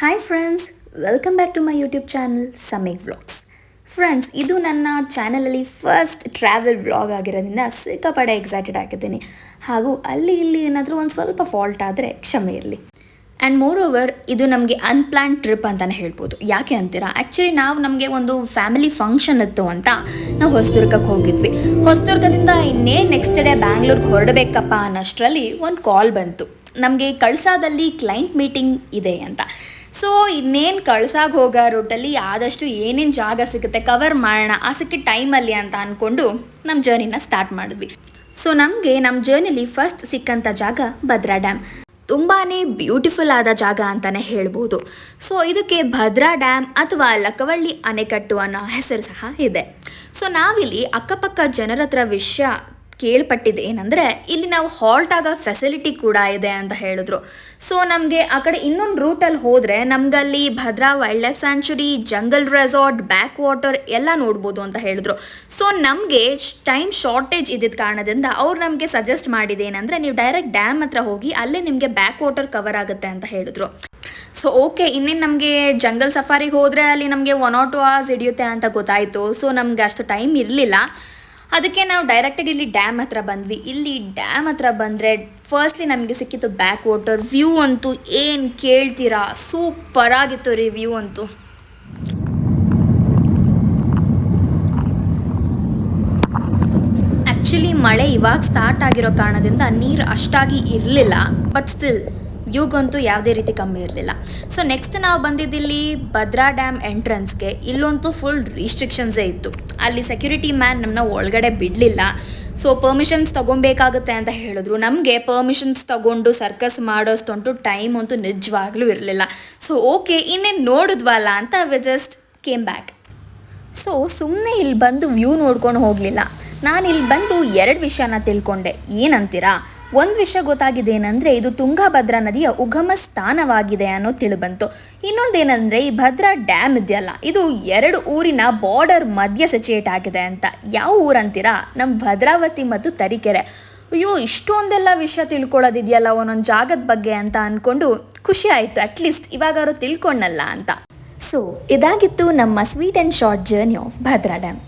Hi friends welcome back to my YouTube channel Samik vlogs friends ಇದು ನನ್ನ ಚಾನಲಲ್ಲಿ first travel vlog ಆಗಿರೋದ್ರಿಂದ ಸಿಕ್ಕಾಪಡೆ excited ಆಗಿದ್ದೀನಿ. ಹಾಗೂ ಅಲ್ಲಿ ಇಲ್ಲಿ ಏನಾದರೂ ಒಂದು ಸ್ವಲ್ಪ ಫಾಲ್ಟ್ ಆದರೆ ಕ್ಷಮೆ ಇರಲಿ. ಆ್ಯಂಡ್ ಮೋರ್ ಓವರ್ ಇದು ನಮಗೆ ಅನ್ಪ್ಲಾನ್ ಟ್ರಿಪ್ ಅಂತಲೇ ಹೇಳ್ಬೋದು. ಯಾಕೆ ಅಂತೀರಾ? ಆ್ಯಕ್ಚುಲಿ ನಾವು ನಮಗೆ ಒಂದು ಫ್ಯಾಮಿಲಿ ಫಂಕ್ಷನ್ ಇತ್ತು ಅಂತ ನಾವು ಹೊಸದುರ್ಗಕ್ಕೆ ಹೋಗಿದ್ವಿ. ಹೊಸದುರ್ಗದಿಂದ ಇನ್ನೇನು ನೆಕ್ಸ್ಟ್ ಡೇ ಬ್ಯಾಂಗ್ಳೂರ್ಗೆ ಹೊರಡಬೇಕಪ್ಪ ಅನ್ನೋಷ್ಟರಲ್ಲಿ ಒಂದು ಕಾಲ್ ಬಂತು. ನಮಗೆ ಕಳ್ಸಾದಲ್ಲಿ ಕ್ಲೈಂಟ್ ಮೀಟಿಂಗ್ ಇದೆ ಅಂತ. ಸೊ ಇನ್ನೇನು ಕಳ್ಸಾಗ ಹೋಗೋ ರೂಟಲ್ಲಿ ಆದಷ್ಟು ಏನೇನು ಜಾಗ ಸಿಗುತ್ತೆ ಕವರ್ ಮಾಡೋಣ, ಆ ಸಿಕ್ಕಿ ಟೈಮಲ್ಲಿ ಅಂತ ಅಂದ್ಕೊಂಡು ನಮ್ಮ ಜರ್ನಿನ ಸ್ಟಾರ್ಟ್ ಮಾಡಿದ್ವಿ. ಸೊ ನಮಗೆ ನಮ್ಮ ಜರ್ನಿಲಿ ಫಸ್ಟ್ ಸಿಕ್ಕಂಥ ಜಾಗ ಭದ್ರಾ ಡ್ಯಾಮ್ ತುಂಬಾ ಬ್ಯೂಟಿಫುಲ್ ಆದ ಜಾಗ ಅಂತಲೇ ಹೇಳ್ಬೋದು. ಸೊ ಇದಕ್ಕೆ ಭದ್ರಾ ಡ್ಯಾಮ್ ಅಥವಾ ಲಕ್ಕವಳ್ಳಿ ಅಣೆಕಟ್ಟು ಅನ್ನೋ ಹೆಸರು ಸಹ ಇದೆ. ಸೊ ನಾವಿಲ್ಲಿ ಅಕ್ಕಪಕ್ಕ ಜನರ ಹತ್ರ ವಿಷಯ ಕೇಳ್ಪಟ್ಟಿದ್ದು ಏನಂದರೆ, ಇಲ್ಲಿ ನಾವು ಹಾಲ್ಟ್ ಆಗೋ ಫೆಸಿಲಿಟಿ ಕೂಡ ಇದೆ ಅಂತ ಹೇಳಿದ್ರು. ಸೊ ನಮಗೆ ಆ ಕಡೆ ಇನ್ನೊಂದು ರೂಟಲ್ಲಿ ಹೋದರೆ, ನಮಗಲ್ಲಿ Bhadra wildlife sanctuary jungle resort backwater ಎಲ್ಲ ನೋಡ್ಬೋದು ಅಂತ ಹೇಳಿದ್ರು. ಸೊ ನಮಗೆ ಟೈಮ್ ಶಾರ್ಟೇಜ್ ಇದ್ದಿದ್ದ ಕಾರಣದಿಂದ ಅವ್ರು ನಮಗೆ ಸಜೆಸ್ಟ್ ಮಾಡಿದೆ ಏನಂದರೆ, ನೀವು ಡೈರೆಕ್ಟ್ ಡ್ಯಾಮ್ ಹತ್ರ ಹೋಗಿ ಅಲ್ಲೇ ನಿಮಗೆ ಬ್ಯಾಕ್ ವಾಟರ್ ಕವರ್ ಆಗುತ್ತೆ ಅಂತ ಹೇಳಿದ್ರು. ಸೊ ಓಕೆ ಇನ್ನೇನು ನಮಗೆ ಜಂಗಲ್ ಸಫಾರಿಗೆ ಹೋದರೆ ಅಲ್ಲಿ ನಮಗೆ ಒನ್ ಆರ್ ಟು ಅವರ್ಸ್ ಹಿಡಿಯುತ್ತೆ ಅಂತ ಗೊತ್ತಾಯಿತು. ಸೊ ನಮಗೆ ಅಷ್ಟು ಟೈಮ್ ಇರಲಿಲ್ಲ. ಅದಕ್ಕೆ ನಾವು ಡೈರೆಕ್ಟಾಗಿ ಇಲ್ಲಿ ಡ್ಯಾಮ್ ಹತ್ರ ಬಂದ್ವಿ. ಇಲ್ಲಿ ಡ್ಯಾಮ್ ಹತ್ರ ಬಂದರೆ ಫಸ್ಟ್ಲಿ ನಮಗೆ ಸಿಕ್ಕಿತ್ತು ಬ್ಯಾಕ್ ವಾಟರ್ ವ್ಯೂ ಅಂತೂ ಏನು ಕೇಳ್ತೀರಾ? ಸೂಪರ್ ಆಗಿತ್ತು ರೀ ವ್ಯೂ ಅಂತೂ. ಆ್ಯಕ್ಚುಲಿ ಮಳೆ ಇವಾಗ ಸ್ಟಾರ್ಟ್ ಆಗಿರೋ ಕಾರಣದಿಂದ ನೀರು ಅಷ್ಟಾಗಿ ಇರಲಿಲ್ಲ ಬಟ್ ಸ್ಟಿಲ್ ವ್ಯೂಗಂತೂ ಯಾವುದೇ ರೀತಿ ಕಮ್ಮಿ ಇರಲಿಲ್ಲ. ಸೊ ನೆಕ್ಸ್ಟ್ ನಾವು ಬಂದಿದ್ದಿಲ್ಲಿ ಭದ್ರಾ ಡ್ಯಾಮ್ ಎಂಟ್ರೆನ್ಸ್ಗೆ ಇಲ್ಲಂತೂ ಫುಲ್ ರಿಸ್ಟ್ರಿಕ್ಷನ್ಸೇ ಇತ್ತು. ಅಲ್ಲಿ ಸೆಕ್ಯೂರಿಟಿ ಮ್ಯಾನ್ ನಮ್ಮನ್ನ ಒಳಗಡೆ ಬಿಡಲಿಲ್ಲ. ಸೊ ಪರ್ಮಿಷನ್ಸ್ ತೊಗೊಬೇಕಾಗುತ್ತೆ ಅಂತ ಹೇಳಿದ್ರು. ನಮಗೆ ಪರ್ಮಿಷನ್ಸ್ ತಗೊಂಡು ಸರ್ಕಸ್ ಮಾಡೋಸ್ತೊಂಟು ಟೈಮ್ ಅಂತೂ ನಿಜವಾಗ್ಲೂ ಇರಲಿಲ್ಲ. ಸೊ ಓಕೆ ಇನ್ನೇನು ನೋಡಿದ್ವಲ್ಲ ಅಂತ we just came back so ಸುಮ್ಮನೆ ಇಲ್ಲಿ ಬಂದು ವ್ಯೂ ನೋಡ್ಕೊಂಡು ಹೋಗಲಿಲ್ಲ. ನಾನು ಇಲ್ಲಿ ಬಂದು ಎರಡು ವಿಷಯನ ತಿಳ್ಕೊಂಡೆ. ಏನಂತೀರಾ? ಒಂದು ವಿಷಯ ಗೊತ್ತಾಗಿದೆ ಏನಂದರೆ ಇದು ತುಂಗಭದ್ರಾ ನದಿಯ ಉಗಮ ಸ್ಥಾನವಾಗಿದೆ ಅನ್ನೋ ತಿಳಿಬಂತು. ಇನ್ನೊಂದೇನೆಂದರೆ ಈ ಭದ್ರಾ ಡ್ಯಾಮ್ ಇದೆಯಲ್ಲ, ಇದು ಎರಡು ಊರಿನ ಬಾರ್ಡರ್ ಮಧ್ಯ ಸಿಚುಯೇಟ್ ಆಗಿದೆ ಅಂತ. ಯಾವ ಊರಂತೀರಾ ನಮ್ಮ ಭದ್ರಾವತಿ ಮತ್ತು ತರೀಕೆರೆ. ಅಯ್ಯೋ, ಇಷ್ಟೊಂದೆಲ್ಲ ವಿಷಯ ತಿಳ್ಕೊಳ್ಳೋದಿದೆಯಲ್ಲ ಒಂದೊಂದು ಜಾಗದ ಬಗ್ಗೆ ಅಂತ ಅಂದ್ಕೊಂಡು ಖುಷಿ ಆಯಿತು ಅಟ್ಲೀಸ್ಟ್ ಇವಾಗಾರು ತಿಳ್ಕೊಂಡಲ್ಲ ಅಂತ. ಸೊ ಇದಾಗಿತ್ತು ನಮ್ಮ sweet and short journey of Bhadra dam